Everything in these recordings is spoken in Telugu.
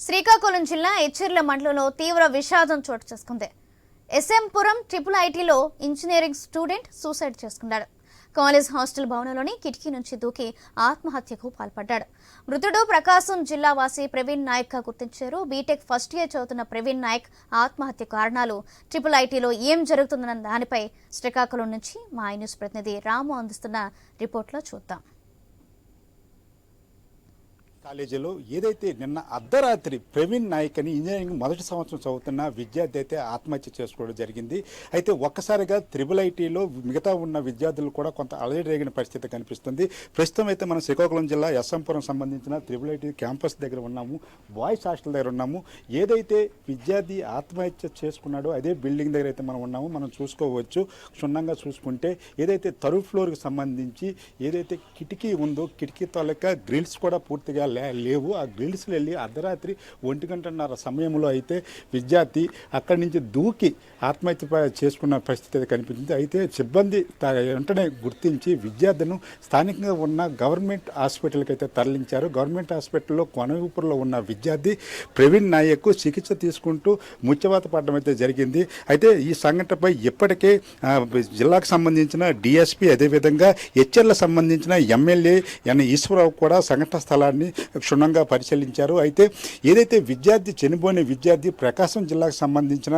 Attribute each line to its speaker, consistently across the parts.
Speaker 1: శ్రీకాకుళం జిల్లా ఎచ్చెర్ల మండలంలో తీవ్ర విషాదం చోటు చేసుకుంది. ఎస్ఎంపురం ట్రిపుల్ ఐటీలో ఇంజనీరింగ్ స్టూడెంట్ సూసైడ్ చేసుకున్నాడు. కాలేజ్ హాస్టల్ భవనంలోని కిటికీ నుంచి దూకి ఆత్మహత్యకు పాల్పడ్డాడు. మృతుడు ప్రకాశం జిల్లా వాసి ప్రవీణ్ నాయక్గా గుర్తించారు. బీటెక్ ఫస్ట్ ఇయర్ చదువుతున్న ప్రవీణ్ నాయక్ ఆత్మహత్య కారణాలు ట్రిపుల్ ఐటీలో ఏం జరుగుతుందన్న దానిపై శ్రీకాకుళం నుంచి మా ఐ న్యూస్ ప్రతినిధి రాము అందిస్తున్న రిపోర్ట్లో చూద్దాం.
Speaker 2: కాలేజీలో ఏదైతే నిన్న అర్ధరాత్రి ప్రవీణ్ నాయక్ అని ఇంజనీరింగ్ మొదటి సంవత్సరం చదువుతున్న విద్యార్థి అయితే ఆత్మహత్య చేసుకోవడం జరిగింది. అయితే ఒక్కసారిగా త్రిబుల్ ఐటీలో మిగతా ఉన్న విద్యార్థులు కూడా కొంత అలజడిరేగిన పరిస్థితి కనిపిస్తుంది. ప్రస్తుతం అయితే మనం శ్రీకాకుళం జిల్లా ఎస్ఎంపురం సంబంధించిన త్రిబుల్ ఐటీ క్యాంపస్ దగ్గర ఉన్నాము. బాయ్స్ హాస్టల్ దగ్గర ఉన్నాము. ఏదైతే విద్యార్థి ఆత్మహత్య చేసుకున్నాడో అదే బిల్డింగ్ దగ్గర అయితే మనం ఉన్నాము. మనం చూసుకోవచ్చు. క్షుణ్ణంగా చూసుకుంటే ఏదైతే తరు ఫ్లోర్కి సంబంధించి ఏదైతే కిటికీ ఉందో కిటికీ తాలూకా గ్రిల్స్ కూడా పూర్తిగా లేవు. ఆ గ్రిల్స్లో వెళ్ళి అర్ధరాత్రి ఒంటి గంటన్నర సమయంలో అయితే విద్యార్థి అక్కడి నుంచి దూకి ఆత్మహత్య చేసుకున్న పరిస్థితి అయితే కనిపించింది. అయితే సిబ్బంది త- వెంటనే గుర్తించి విద్యార్థిను స్థానికంగా ఉన్న గవర్నమెంట్ హాస్పిటల్కి అయితే తరలించారు. గవర్నమెంట్ హాస్పిటల్లో కొనవూపులో ఉన్న విద్యార్థి ప్రవీణ్ నాయక్ చికిత్స తీసుకుంటూ ముత్యవాత పడడం అయితే జరిగింది. అయితే ఈ సంఘటనపై ఇప్పటికే జిల్లాకు సంబంధించిన డిఎస్పీ అదేవిధంగా హెచ్ఎల్ సంబంధించిన ఎమ్మెల్యే ఎన్ ఈశ్వరరావు కూడా సంఘటన స్థలాన్ని క్షుణ్ణంగా పరిశీలించారు. అయితే ఏదైతే విద్యార్థి చనిపోయిన విద్యార్థి ప్రకాశం జిల్లాకు సంబంధించిన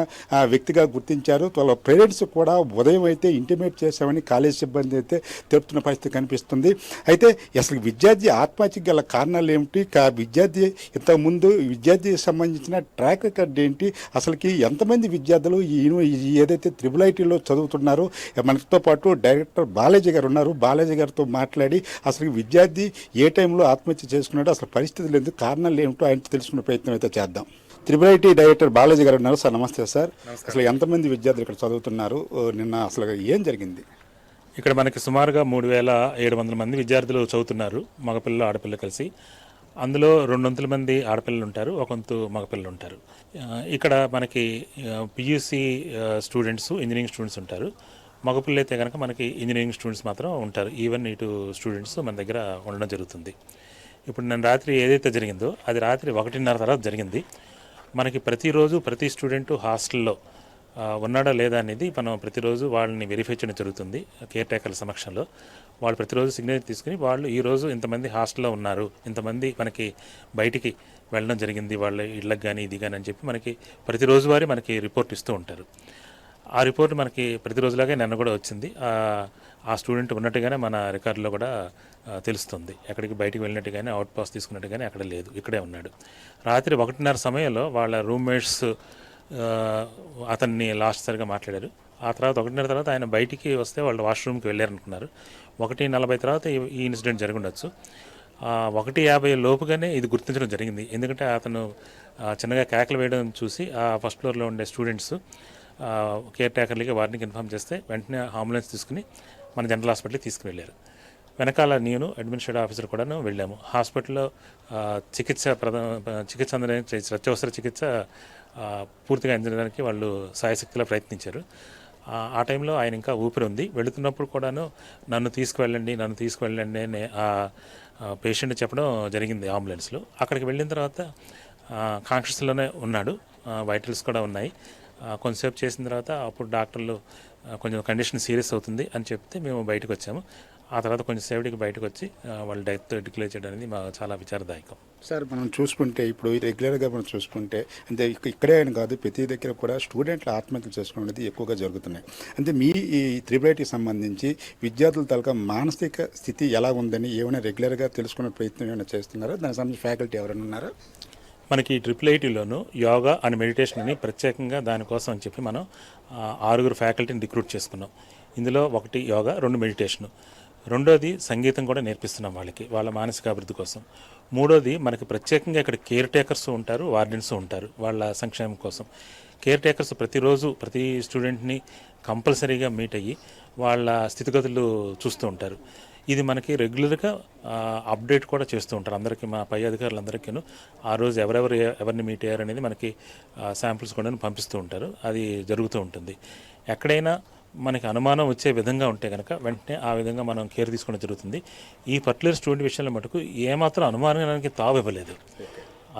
Speaker 2: వ్యక్తిగా గుర్తించారు. వాళ్ళ పేరెంట్స్ కూడా ఉదయం అయితే ఇంటిమేట్ చేశామని కాలేజ్ సిబ్బంది అయితే తెలుపుతున్న పరిస్థితి కనిపిస్తుంది. అయితే అసలు విద్యార్థి ఆత్మహత్యకి గల కారణాలు ఏమిటి? విద్యార్థి ఇంతకుముందు విద్యార్థికి సంబంధించిన ట్రాక్ రికార్డ్ ఏంటి? అసలుకి ఎంతమంది విద్యార్థులు ఏదైతే త్రిబుల్ ఐటీలో చదువుతున్నారో మనతో పాటు డైరెక్టర్ బాలాజీ గారు ఉన్నారు. బాలాజీ గారితో మాట్లాడి అసలు విద్యార్థి ఏ టైంలో ఆత్మహత్య చేసుకున్నాడో అసలు పరిస్థితులు ఎందుకు కారణాలు ఏమిటో ఆయన తెలుసుకునే ప్రయత్నం అయితే చేద్దాం. త్రిబుల్ ఐటీ డైరెక్టర్ బాలాజీ గారు ఉన్నారు సార్ నమస్తే సార్. అసలు ఎంతమంది విద్యార్థులు ఇక్కడ చదువుతున్నారు? నిన్న అసలు ఏం జరిగింది?
Speaker 3: ఇక్కడ మనకి సుమారుగా మూడు వేల ఏడు వందల మంది విద్యార్థులు చదువుతున్నారు మగపిల్లలు ఆడపిల్లలు కలిసి. అందులో రెండు వందల మంది ఆడపిల్లలు ఉంటారు ఒక వంతు మగపిల్లలు ఉంటారు. ఇక్కడ మనకి పియూసి స్టూడెంట్స్ ఇంజనీరింగ్ స్టూడెంట్స్ ఉంటారు. మగపిల్లలు అయితే కనుక మనకి ఇంజనీరింగ్ స్టూడెంట్స్ మాత్రం ఉంటారు. ఈవెన్ ఇటు స్టూడెంట్స్ మన దగ్గర ఉండడం జరుగుతుంది. ఇప్పుడు నేను రాత్రి ఏదైతే జరిగిందో అది రాత్రి ఒకటిన్నర తర్వాత జరిగింది. మనకి ప్రతిరోజు ప్రతి స్టూడెంట్ హాస్టల్లో ఉన్నాడా లేదా అనేది మనం ప్రతిరోజు వాళ్ళని వెరిఫై చేయడం జరుగుతుంది కేర్ టేకర్ల సమక్షంలో. వాళ్ళు ప్రతిరోజు సిగ్నేచర్ తీసుకుని వాళ్ళు ఈరోజు ఇంతమంది హాస్టల్లో ఉన్నారు ఇంతమంది మనకి బయటికి వెళ్ళడం జరిగింది వాళ్ళ ఇళ్ళకి కానీ ఇది కానీ అని చెప్పి మనకి ప్రతిరోజు వారి మనకి రిపోర్ట్ ఇస్తూ ఉంటారు. ఆ రిపోర్ట్ మనకి ప్రతిరోజులాగే నిన్న కూడా వచ్చింది. ఆ, స్టూడెంట్ ఉన్నట్టుగానే మన రికార్డులో కూడా తెలుస్తుంది. ఎక్కడికి బయటికి వెళ్ళినట్టుగానే అవుట్ పాస్ తీసుకున్నట్టుగానే అక్కడ లేదు. ఇక్కడే ఉన్నాడు. రాత్రి ఒకటిన్నర సమయంలో వాళ్ళ రూమ్మేట్స్ అతన్ని లాస్ట్ సరిగా మాట్లాడారు. ఆ తర్వాత ఒకటిన్నర తర్వాత ఆయన బయటికి వస్తే వాళ్ళు వాష్రూమ్కి వెళ్ళారనుకున్నారు. ఒకటి నలభై తర్వాత ఈ- ఇన్సిడెంట్ జరిగి ఉండొచ్చు ఒకటి యాభై లోపుగానే ఇది గుర్తించడం జరిగింది. ఎందుకంటే అతను చిన్నగా కేకలు వేయడం చూసి ఆ ఫస్ట్ ఫ్లోర్లో ఉండే స్టూడెంట్స్ కేర్ టేకర్లకి వారిని ఇన్ఫామ్ చేస్తే వెంటనే అంబులెన్స్ తీసుకుని మన జనరల్ హాస్పిటల్కి తీసుకువెళ్ళారు. వెనకాల నేను అడ్మినిస్ట్రేటివ్ ఆఫీసర్ కూడాను వెళ్ళాము. హాస్పిటల్లో చికిత్స ప్రధా చికిత్స అందడానికి అత్యవసర చికిత్స పూర్తిగా అందించడానికి వాళ్ళు సాయశక్తిలో ప్రయత్నించారు. ఆ, టైంలో ఆయన ఇంకా ఊపిరి ఉంది. వెళుతున్నప్పుడు కూడాను నన్ను తీసుకువెళ్ళండి నన్ను తీసుకువెళ్ళండి అని ఆ పేషెంట్ చెప్పడం జరిగింది అంబులెన్స్లో. అక్కడికి వెళ్ళిన తర్వాత కాన్షియస్లోనే ఉన్నాడు. వైటల్స్ కూడా ఉన్నాయి. కొంతసేపు చేసిన తర్వాత అప్పుడు డాక్టర్లు కొంచెం కండిషన్ సీరియస్ అవుతుంది అని చెప్తే మేము బయటకు వచ్చాము. ఆ తర్వాత కొంచెం సేఫ్టీకి బయటకు వచ్చి వాళ్ళు డెత్ డిక్లేర్ చేయడం అనేది మా చాలా విచారదాయకం.
Speaker 2: సార్ మనం చూసుకుంటే ఇప్పుడు రెగ్యులర్గా మనం చూసుకుంటే అంటే ఇక్కడే అని కాదు ప్రతి దగ్గర కూడా స్టూడెంట్లు ఆత్మహత్యలు చేసుకోవడం అనేది ఎక్కువగా జరుగుతున్నాయి. అంటే మీ ఈ త్రిబులైటీకి సంబంధించి విద్యార్థుల తాలూకా మానసిక స్థితి ఎలా ఉందని ఏమైనా రెగ్యులర్గా తెలుసుకునే ప్రయత్నం ఏమైనా చేస్తున్నారా? దానికి సంబంధించి ఫ్యాకల్టీ ఎవరైనా ఉన్నారా?
Speaker 3: మనకి ట్రిపుల్ ఐటీలోను యోగా అండ్ మెడిటేషన్ అని ప్రత్యేకంగా దానికోసం అని చెప్పి మనం ఆరుగురు ఫ్యాకల్టీని రిక్రూట్ చేసుకున్నాం. ఇందులో ఒకటి యోగా రెండు మెడిటేషను రెండోది సంగీతం కూడా నేర్పిస్తున్నాం వాళ్ళకి వాళ్ళ మానసిక అభివృద్ధి కోసం. మూడోది మనకి ప్రత్యేకంగా ఇక్కడ కేర్ టేకర్స్ ఉంటారు వార్డెన్స్ ఉంటారు వాళ్ళ సంక్షేమం కోసం. కేర్ టేకర్స్ ప్రతిరోజు ప్రతి స్టూడెంట్ని కంపల్సరీగా మీట్ అయ్యి వాళ్ళ స్థితిగతులు చూస్తూ ఉంటారు. ఇది మనకి రెగ్యులర్గా అప్డేట్ కూడా చేస్తూ ఉంటారు. అందరికీ మా పై అధికారులందరికీను. ఆ రోజు ఎవరెవరు ఎవరిని మీట్ అయ్యారనేది మనకి శాంపిల్స్ కూడా పంపిస్తూ ఉంటారు. అది జరుగుతూ ఉంటుంది. ఎక్కడైనా మనకి అనుమానం వచ్చే విధంగా ఉంటే కనుక వెంటనే ఆ విధంగా మనం కేర్ తీసుకోవడం జరుగుతుంది. ఈ పర్టికులర్ స్టూడెంట్ విషయంలో మటుకు ఏమాత్రం అనుమానానికి తావు ఇవ్వలేదు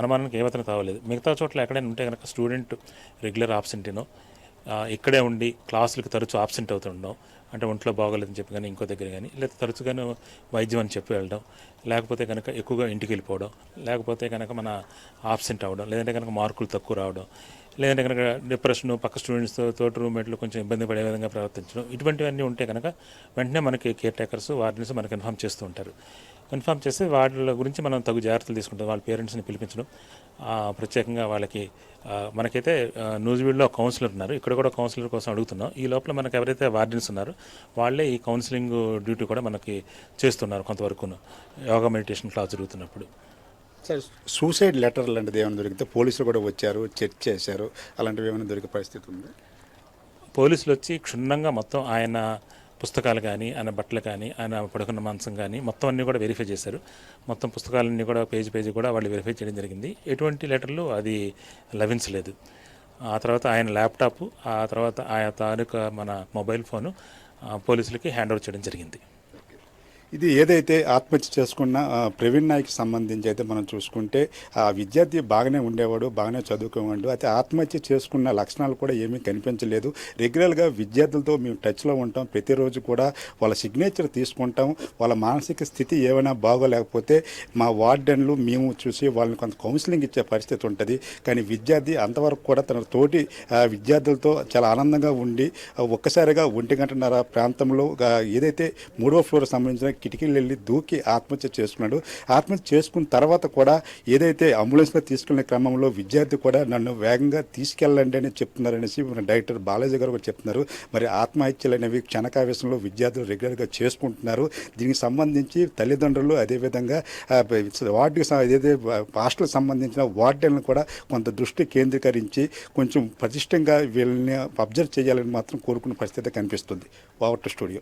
Speaker 3: అనుమానానికి ఏమాత్రం తావలేదు మిగతా చోట్ల ఎక్కడైనా ఉంటే కనుక స్టూడెంట్ రెగ్యులర్ ఆబ్సెంటీనో ఇక్కడే ఉండి క్లాసులకు తరచూ ఆబ్సెంట్ అవుతుండడం అంటే ఒంట్లో బాగోలేదని చెప్పి కానీ ఇంకో దగ్గర కానీ లేదా తరచుగానే వైద్యం అని చెప్పి వెళ్ళడం లేకపోతే కనుక ఎక్కువగా ఇంటికి వెళ్ళిపోవడం లేకపోతే కనుక మన ఆబ్సెంట్ అవ్వడం లేదంటే కనుక మార్కులు తక్కువ రావడం లేదంటే కనుక డిప్రెషన్ పక్క స్టూడెంట్స్తో తోటి రూమ్మేట్లు కొంచెం ఇబ్బంది పడే విధంగా ప్రవర్తించడం ఇటువంటివన్నీ ఉంటే కనుక వెంటనే మనకి కేర్ టేకర్స్ వార్డెన్స్ మనకి ఇన్ఫామ్ చేస్తూ ఉంటారు. ఇన్ఫామ్ చేస్తే వాళ్ళ గురించి మనం తగు జాగ్రత్తలు తీసుకుంటాం. వాళ్ళ పేరెంట్స్ని పిలిపించడం. ప్రత్యేకంగా వాళ్ళకి మనకైతే ఆ, నూజివీడులో కౌన్సిలర్ ఉన్నారు. ఇక్కడ కూడా కౌన్సిలర్ కోసం అడుగుతున్నాం. ఈ లోపల మనకు ఎవరైతే వార్డెన్స్ ఉన్నారో వాళ్ళే ఈ కౌన్సిలింగ్ డ్యూటీ కూడా మనకి చేస్తున్నారు కొంతవరకు యోగా మెడిటేషన్ క్లాస్ జరుగుతున్నప్పుడు.
Speaker 2: సార్ సూసైడ్ లెటర్ లాంటిది ఏమైనా దొరికితే పోలీసులు కూడా వచ్చారు చెక్ చేశారు. అలాంటివి ఏమైనా దొరికే పరిస్థితి ఉంది?
Speaker 3: పోలీసులు వచ్చి క్షుణ్ణంగా మొత్తం ఆయన పుస్తకాలు కానీ ఆయన బట్టలు కానీ ఆయన పడుకున్న మాంసం కానీ మొత్తం అన్నీ కూడా వెరిఫై చేశారు. మొత్తం పుస్తకాలన్నీ కూడా పేజీ పేజీ కూడా వాళ్ళు వెరిఫై చేయడం జరిగింది. ఎటువంటి లెటర్లు అది లభించలేదు. ఆ తర్వాత ఆయన ల్యాప్టాప్ ఆ తర్వాత ఆయన తాలూకా మన మొబైల్ ఫోను పోలీసులకి హ్యాండ్ ఓవర్ చేయడం జరిగింది.
Speaker 2: ఇది ఏదైతే ఆత్మహత్య చేసుకున్న ప్రవీణ్ నాయక్ సంబంధించి అయితే మనం చూసుకుంటే ఆ విద్యార్థి బాగానే ఉండేవాడు బాగానే చదువుకోవాడు అయితే ఆత్మహత్య చేసుకున్న లక్షణాలు కూడా ఏమీ కనిపించలేదు. రెగ్యులర్గా విద్యార్థులతో మేము టచ్లో ఉంటాం ప్రతిరోజు కూడా వాళ్ళ సిగ్నేచర్ తీసుకుంటాం వాళ్ళ మానసిక స్థితి ఏమైనా బాగోలేకపోతే మా వార్డెన్లు మేము చూసి వాళ్ళని కొంత కౌన్సిలింగ్ ఇచ్చే పరిస్థితి ఉంటుంది. కానీ విద్యార్థి అంతవరకు కూడా తన తోటి ఆ, విద్యార్థులతో చాలా ఆనందంగా ఉండి ఒక్కసారిగా ఒంటి గంటన్నర ప్రాంతంలో ఏదైతే మూడో ఫ్లోర్ సంబంధించిన కిటికీలు వెళ్ళి దూకి ఆత్మహత్య చేసుకున్నాడు. ఆత్మహత్య చేసుకున్న తర్వాత కూడా ఏదైతే అంబులెన్స్లో తీసుకునే క్రమంలో విద్యార్థి కూడా నన్ను వేగంగా తీసుకెళ్ళండి అని చెప్తున్నారనేసి మన డైరెక్టర్ బాలాజీ గారు కూడా చెప్తున్నారు. మరి ఆత్మహత్యలు అనేవి క్షణకావేశంలో విద్యార్థులు రెగ్యులర్గా చేసుకుంటున్నారు. దీనికి సంబంధించి తల్లిదండ్రులు అదేవిధంగా వార్డుకి ఏదైతే హాస్టల్కి సంబంధించిన వార్డెన్లు కూడా కొంత దృష్టి కేంద్రీకరించి కొంచెం ప్రతిష్టంగా వీళ్ళని అబ్జర్వ్ చేయాలని మాత్రం కోరుకున్న పరిస్థితి కనిపిస్తుంది. Over studio.